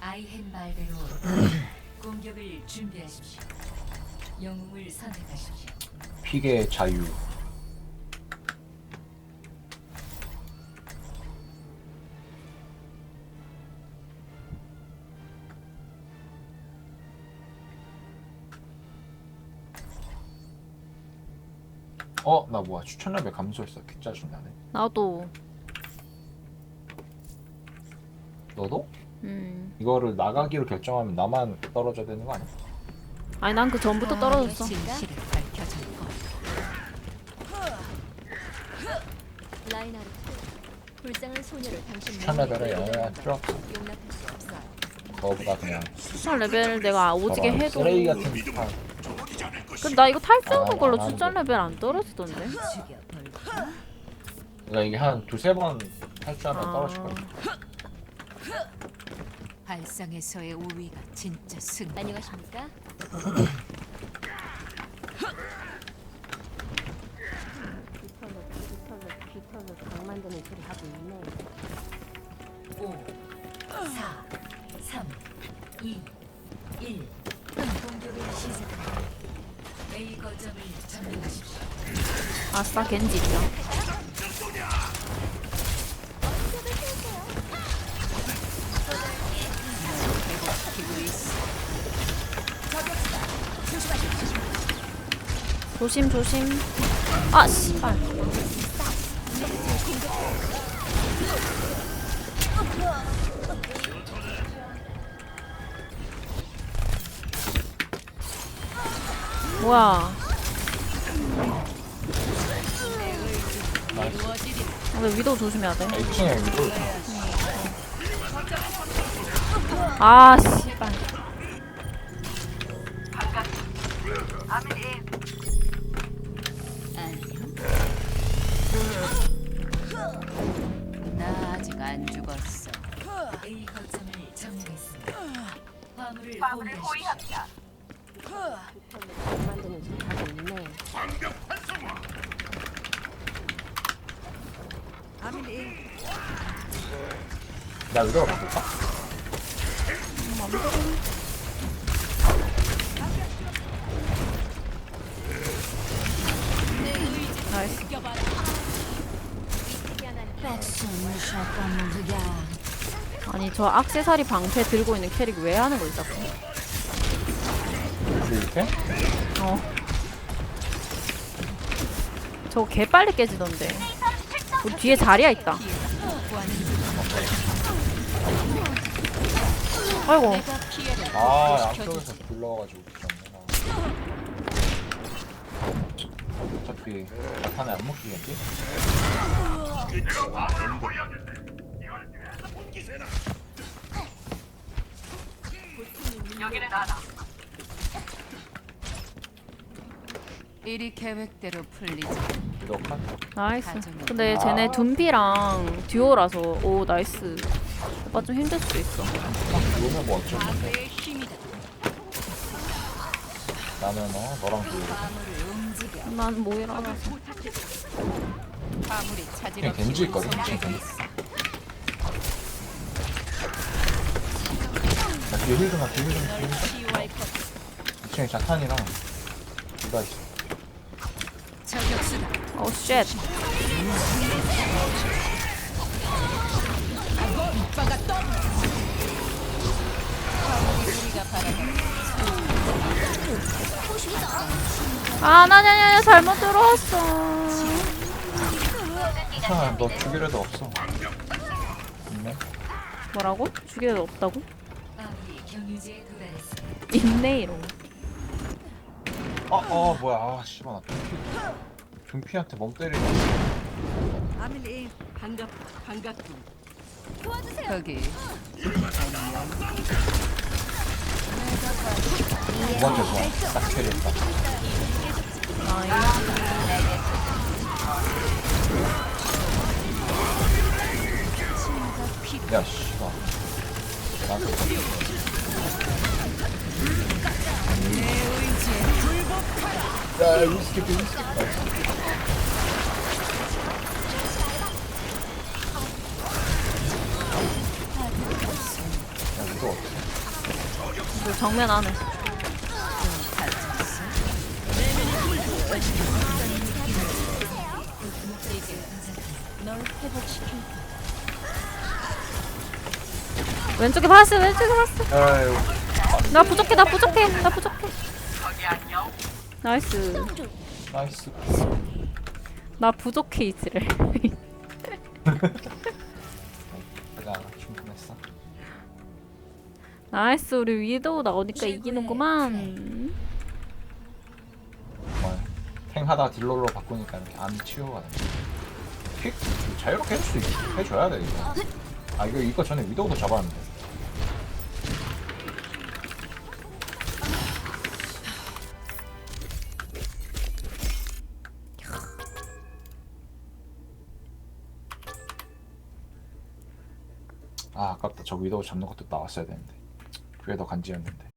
아이헨 말대로 공격을 준비하십시오. 영웅을 선택하십시오. 픽의 자유. 어, 나 뭐야 추천 레벨 감소했어. 개 짜증나네. 나도. 너도? 음. 이거를 나가기로 결정하면 나만 떨어져야 되는 거 아니야? 아니 난 그 전부터 떨어졌어. 진실을 밝혀줄 것. 라인하르트 불쌍한 소녀를 당신. 용납할 수 없어. 너보다 그냥 추천 레벨 내가 오지게 저런 해도. 쓰레기 같은 스타. 근데 나 이거 탈주하는 아, 걸로 안 추천 돼. 레벨 안 떨어지던데. 그러니까 이게 한 두세 번 탈주하면 아. 떨어질 거야. 발상에서의 우위가 진짜 승. 안녕하십니까? 깃털로 깃털로 깃털로 강 만드는 소리 하고 있네. 5, 4, 3, 2, 1. 공격을 시작합니다. A 거점을 점령하십시오. 아싸 겐지 있다. 조심 조심. 아 씨발. 뭐야? 근데 위도 조심해야 돼. 2층에 이거 아 씨발. 깃털로 강 만드는 소리 하고 있네. 나 이거 볼까? 나이스. 아니 저 악세사리 방패 들고 있는 캐릭 왜 하는 거지 자꾸? 이렇게? 어. 저거 개 빨리 깨지던데. 우리 뒤에 자리야 있다. 아이고. 아 양쪽에서 불러가지고 그렇네. 어차피 나타내 안 먹히겠지? 일이 계획대로 풀리지. 나이스. 근데 쟤네 둠피랑 듀오라서 오 나이스. 오빠 좀 힘들 수도 있어. 뭐 어쩔 힘이다. 나는 어 너랑 그 화물을 움직여. 난 모이라서. 화물이 차질 그냥 겐지 있거든, 지금. 뒤에 힐 좀, 뒤에 힐 좀, 뒤에 힐 좀. 치유할 것 2층에 자탄이랑 누가 있어? 오 쉣. 아, 나냐냐 잘못 들어왔어. 아, 너 죽이려도 없어. 있네? 뭐라고? 죽여도 없다고? 경유지에 도달했습니다. 있네 이런. 거. 어, 어, 뭐야. 아, 씨발, 나 금피. 금피한테 멍 때리고. 아밀리 반갑 반갑군. 거기 두 번째 소환. 딱 캐리했다. 야, 씨 야, 어때? 그 정면 안에. 왼쪽에 봤어 왼쪽에 봤어. 아유 나 부족해 나 부족해 나 부족해. 나이스. 나이스 나 부족해 이지를. 가자 충분했어 나이스 우리 위도우 나오니까 이기는구만. 정말 탱하다 딜러로 바꾸니까 이렇게 안 치유가 돼. 픽 자유롭게 해줄 수 있, 해줘야 돼 이거. 아 이거 이거 전에 위도우도 잡았는데. 아 아깝다. 저 위도우 잡는 것도 나왔어야 되는데. 그게 더 간지였는데